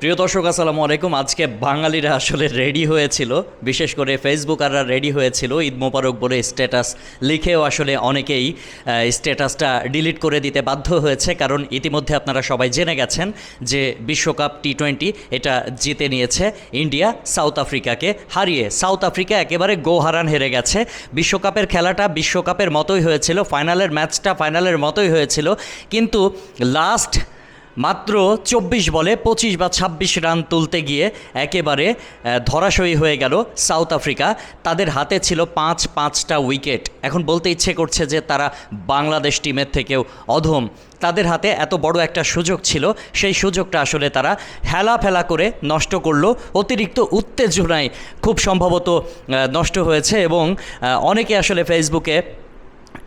প্রিয় দর্শক, আসসালামু আলাইকুম। আজকে বাঙালিরা আসলে রেডি হয়েছিল। বিশেষ করে ফেসবুকাররা রেডি হয়েছিল। ঈদ মোবারক বলে স্ট্যাটাস লিখেও আসলে অনেকেই স্ট্যাটাসটা ডিলিট করে দিতে বাধ্য হয়েছে। কারণ ইতিমধ্যে আপনারা সবাই জেনে গেছেন যে বিশ্বকাপ টি টোয়েন্টি এটা জিতে নিয়েছে ইন্ডিয়া সাউথ আফ্রিকাকে। হারিয়ে সাউথ আফ্রিকা একেবারে গোহারান হেরে গেছে। বিশ্বকাপের খেলাটা বিশ্বকাপের মতোই হয়েছিল। ফাইনালের ম্যাচটা ফাইনালের মতোই হয়েছিল। কিন্তু লাস্ট মাত্র চব্বিশ বলে পঁচিশ বা ছাব্বিশ রান তুলতে গিয়ে একেবারে ধরাশয়ী হয়ে গেল সাউথ আফ্রিকা। তাদের হাতে ছিল পাঁচ, পাঁচটা উইকেট। এখন বলতে ইচ্ছে করছে যে তারা বাংলাদেশ টিমের থেকেও অধম। তাদের হাতে এত বড় একটা সুযোগ ছিল, সেই সুযোগটা আসলে তারা হেলা ফেলা করে নষ্ট করল। অতিরিক্ত উত্তেজনায় খুব সম্ভবত নষ্ট হয়েছে এবং অনেকে আসলে ফেসবুকে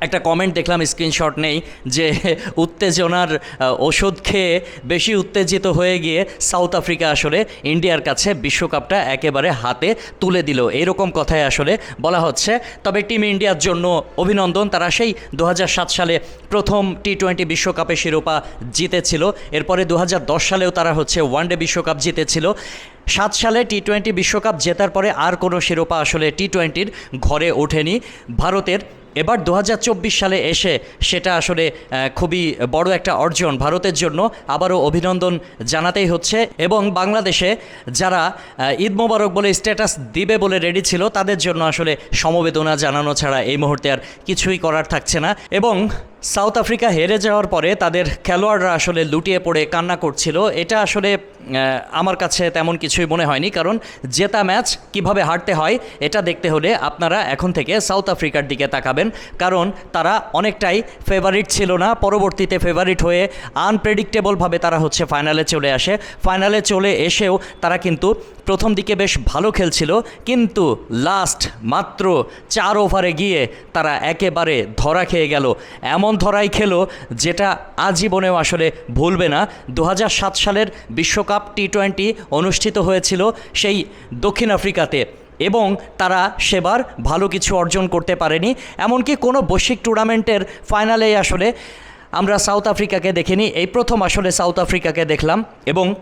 একটা কমেন্ট দেখলাম স্ক্রিনশট নেই, যে উত্তেজনার ওষুধ খেয়ে বেশি উত্তেজিত হয়ে গিয়ে সাউথ আফ্রিকা আসলে ইন্ডিয়ার কাছে বিশ্বকাপটা একেবারে হাতে তুলে দিল। এরকম কথাই আসলে বলা হচ্ছে। তবে টিম ইন্ডিয়ার জন্য অভিনন্দন, তারা সেই দু হাজার সাত সালে প্রথম টি টোয়েন্টি বিশ্বকাপে শিরোপা জিতেছিল। এরপরে দু হাজার দশ সালেও তারা হচ্ছে ওয়ানডে বিশ্বকাপ জিতেছিল। সাত সালে টি টোয়েন্টি বিশ্বকাপ জেতার পরে আর কোনো শিরোপা আসলে টি টোয়েন্টির ঘরে ওঠেনি। ভারতের এবার দু হাজার চব্বিশ সালে এসে সেটা আসলে খুবই বড় একটা অর্জন ভারতের জন্য। আবারও অভিনন্দন জানাতেই হচ্ছে। এবং বাংলাদেশে যারা ঈদ মোবারক বলে স্ট্যাটাস দিবে বলে রেডি ছিল, তাদের জন্য আসলে সমবেদনা জানানো ছাড়া এই মুহূর্তে আর কিছুই করার থাকছে না। এবং সাউথ আফ্রিকা হেরে যাওয়ার পরে তাদের খেলোয়াড়রা আসলে লুটিয়ে পড়ে কান্না করছিল। এটা আসলে আমার কাছে তেমন কিছুই মনে হয়নি, কারণ জেতা ম্যাচ কীভাবে হারতে হয়, এটা দেখতে হলে আপনারা এখন থেকে সাউথ আফ্রিকার দিকে তাকাবেন। কারণ তারা অনেকটাই ফেভারিট ছিল না, পরবর্তীতে ফেভারিট হয়ে আনপ্রেডিক্টেবলভাবে তারা হচ্ছে ফাইনালে চলে আসে। ফাইনালে চলে এসেও তারা কিন্তু প্রথম দিকে বেশ ভালো খেলছিল, কিন্তু লাস্ট মাত্র চার ওভারে গিয়ে তারা একেবারে ধরা খেয়ে গেল। এমন ধরাই খেলো, যেটা আজীবনেও আসলে ভুলবে না। দু হাজার সাত সালের বিশ্বকাপ টি টোয়েন্টি অনুষ্ঠিত হয়েছিল সেই দক্ষিণ আফ্রিকাতে এবং তারা সেবার ভালো কিছু অর্জন করতে পারেনি। এমনকি কোনো বৈশ্বিক টুর্নামেন্টের ফাইনালে আসলে আমরা সাউথ আফ্রিকাকে দেখিনি। এই প্রথম আসলে সাউথ আফ্রিকাকে দেখলাম এবং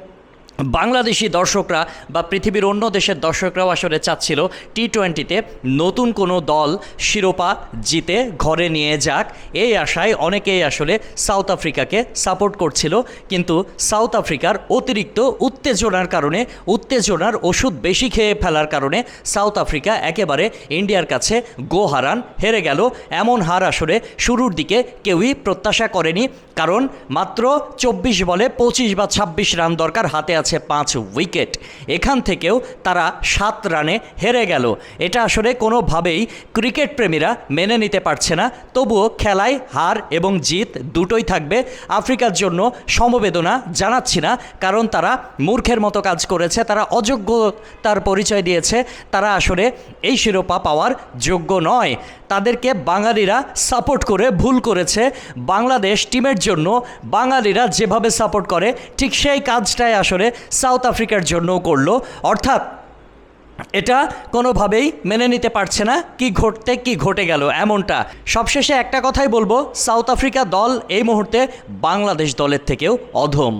বাংলাদেশি দর্শকরা বা পৃথিবীর অন্য দেশের দর্শকরাও আসলে চাচ্ছিল টি টোয়েন্টিতে নতুন কোনো দল, শিরোপা জিতে ঘরে নিয়ে যাক। এই আশায় অনেকেই আসলে সাউথ আফ্রিকাকে সাপোর্ট করছিল। কিন্তু সাউথ আফ্রিকার অতিরিক্ত উত্তেজনার কারণে, উত্তেজনার ওষুধ বেশি খেয়ে ফেলার কারণে সাউথ আফ্রিকা একেবারে ইন্ডিয়ার কাছে গো হারান, হেরে গেল। এমন হার আসলে শুরুর দিকে কেউই প্রত্যাশা করেনি। কারণ মাত্র চব্বিশ বলে পঁচিশ বা ছাব্বিশ রান দরকার হাতে আছে পাঁচ উইকেট। এখান থেকেও তারা সাত রানে হেরে গেল। এটা আসলে কোনোভাবেই ক্রিকেট প্রেমীরা মেনে নিতে পারছে না। তবুও খেলায় হার এবং জিত দুটোই থাকবে। আফ্রিকার জন্য সমবেদনা জানাচ্ছি না, কারণ তারা মূর্খের মতো কাজ করেছে। তারা অযোগ্যতার পরিচয় দিয়েছে। তারা আসলে এই শিরোপা পাওয়ার যোগ্য নয়। তাদেরকে বাঙালিরা সাপোর্ট করে ভুল করেছে। বাংলাদেশ টিমের জন্য বাঙালিরা যেভাবে সাপোর্ট করে, ঠিক সেই কাজটাই আসলে সাউথ আফ্রিকার জন্যও করল। অর্থাৎ এটা কোনোভাবেই মেনে নিতে পারছে না, কি ঘটতে কি ঘটে গেল এমনটা। সবশেষে একটা কথাই বলব, সাউথ আফ্রিকা দল এই মুহূর্তে বাংলাদেশ দলের থেকেও অধম।